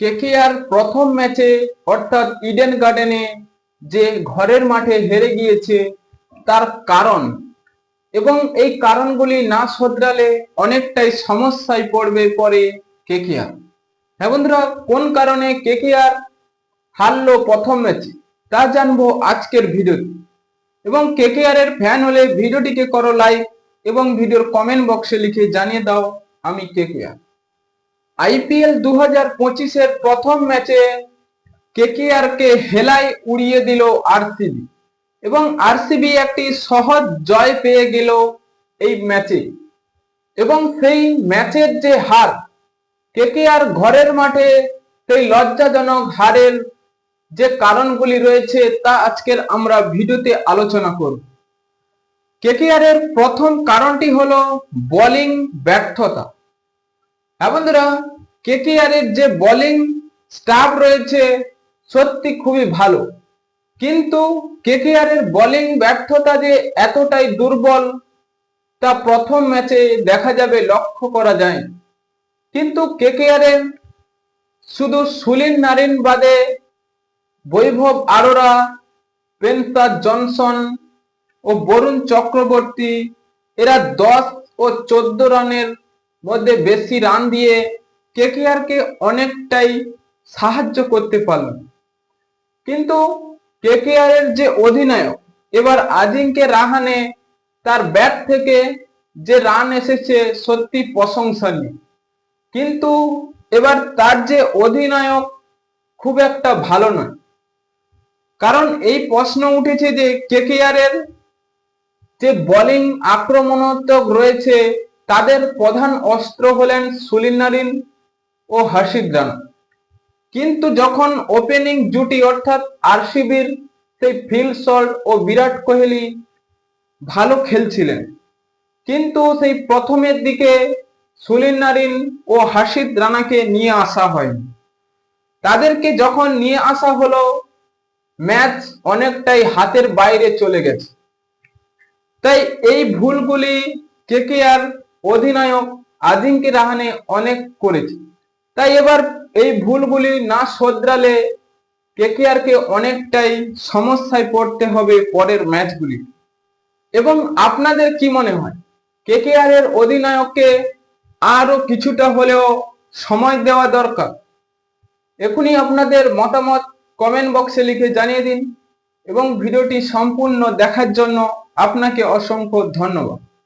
KKR প্রথম ম্যাচে অর্থাৎ ইডেন গার্ডেনে যে ঘরের মাঠে হেরে গিয়েছে, তার কারণ এবং এই কারণগুলি না শোধরালে অনেকটাই সমস্যায় পড়বে পরে কেকেআর। হ্যাঁ বন্ধুরা, কোন কারণে কেকেআর হারলো প্রথম ম্যাচে, তা জানব আজকের ভিডিওতে। এবং কেকেআর এর ফ্যান হলে ভিডিওটিকে করো লাইক এবং ভিডিওর কমেন্ট বক্সে লিখে জানিয়ে দাও আমি কেকেআর। আইপিএল দু হাজার পঁচিশের প্রথম ম্যাচে কেকেআর কে হেলায় উড়িয়ে দিল আরসিবি। এবং আরসিবি একটি সহজ জয় পেয়ে গেল এই ম্যাচে। এবং সেই ম্যাচের যে হার, কেকেআর ঘরের মাঠে সেই লজ্জাজনক হারের যে কারণগুলি রয়েছে তা আজকের আমরা ভিডিওতে আলোচনা করব। কেকেআর এর প্রথম কারণটি হলো বোলিং ব্যর্থতা। হ্যাঁ বন্ধুরা কেকেআর এর যে বোলিং স্টাফ রয়েছে সত্যি খুবই ভালো। কিন্তু কেকেআর এর বোলিং ব্যর্থতা যে এতটাই দুর্বল, তা প্রথম ম্যাচে দেখা যাবে, লক্ষ্য করা যায় কিন্তু কেকেআর শুধু সুলিন নারিন বাদে বৈভব আরোরা পেনসার জনসন ও বরুণ চক্রবর্তী, এরা দশ ও চোদ্দ রানের মধ্যে বেশি রান দিয়ে কেকেআর কে অনেকটাই সাহায্য করতে পারল। কিন্তু কেকেআর এর যে অধিনায়ক, এবার আজিঙ্কে রাহানে তার ব্যাট থেকে যে রান এসেছে সত্যি প্রশংসনীয়। কিন্তু এবার তার যে অধিনায়ক খুব একটা ভালো নয়। কারণ এই প্রশ্ন উঠেছে যে কেকেআর এর যে বোলিং আক্রমণাত্মক রয়েছে তাদের প্রধান অস্ত্র হলেন সুলিন নারিন ও হাসিদ রানা কিন্তু যখন ওপেনিং জুটি অর্থাৎ আরসিবির সেই ফিল শট ও বিরাট কোহলি ভালো খেলছিলেন, কিন্তু সেই প্রথমের দিকে সুলিন নারিন ও হাসিদ রানাকে নিয়ে আসা হয়নি। তাদেরকে যখন নিয়ে আসা হলো, ম্যাচ অনেকটাই হাতের বাইরে চলে গেছে। তাই এই ভুলগুলি কেকেআর অধিনায়ক আজিঙ্কে রাহানে অনেক করেছে। তাই এবার এই ভুলগুলি না শোধরালে কেকেআর কে অনেকটাই সমস্যায় পড়তে হবে পরের ম্যাচগুলি। এবং আপনাদের কি মনে হয় কেকেআর এর অধিনায়ককে আরও কিছুটা হলেও সময় দেওয়া দরকার? এখনই আপনাদের মতামত কমেন্ট বক্সে লিখে জানিয়ে দিন। এবং ভিডিওটি সম্পূর্ণ দেখার জন্য আপনাকে অসংখ্য ধন্যবাদ।